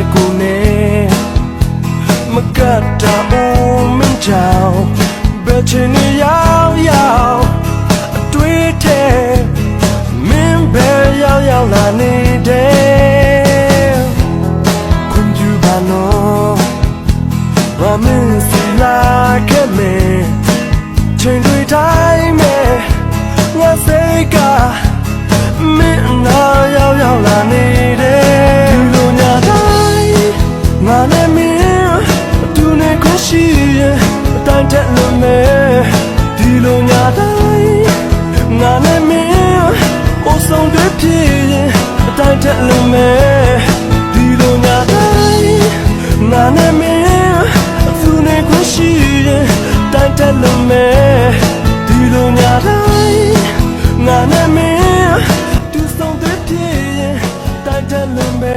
တဲ့ကိုနဲ့မကတ်တာအိုးမင်းချောင်းဘယ်ချင်နေရောက်ရောက်အတွေ့ထဲမင်းဘယ်ရောက်ရောက်လာနေတယ်ခွန်ကျူပါနော်ဘာမင်းစီလာခဲ့မယ်ချိန်တွေတိုင်း ငါနဲ့မင်းအတူနဲ့ခွင့်ရှိရင်အတိုင်းတက်လို့မယ်ဒီလိုငါတိုင်းငါနဲ့မင်းအိုးဆုံးတွေဖြစ်ရင်အတိုင်းတက်လို့မယ်ဒီလိုငါတိုင်းငါနဲ့မင်းအတူနဲ့ခွင့်ရှိရင်တိုင်းတက်လို့မယ်ဒီလိုငါတိုင်းငါနဲ့မင်း do something ဖြစ်ရင်တိုင်းတက်လို့မယ်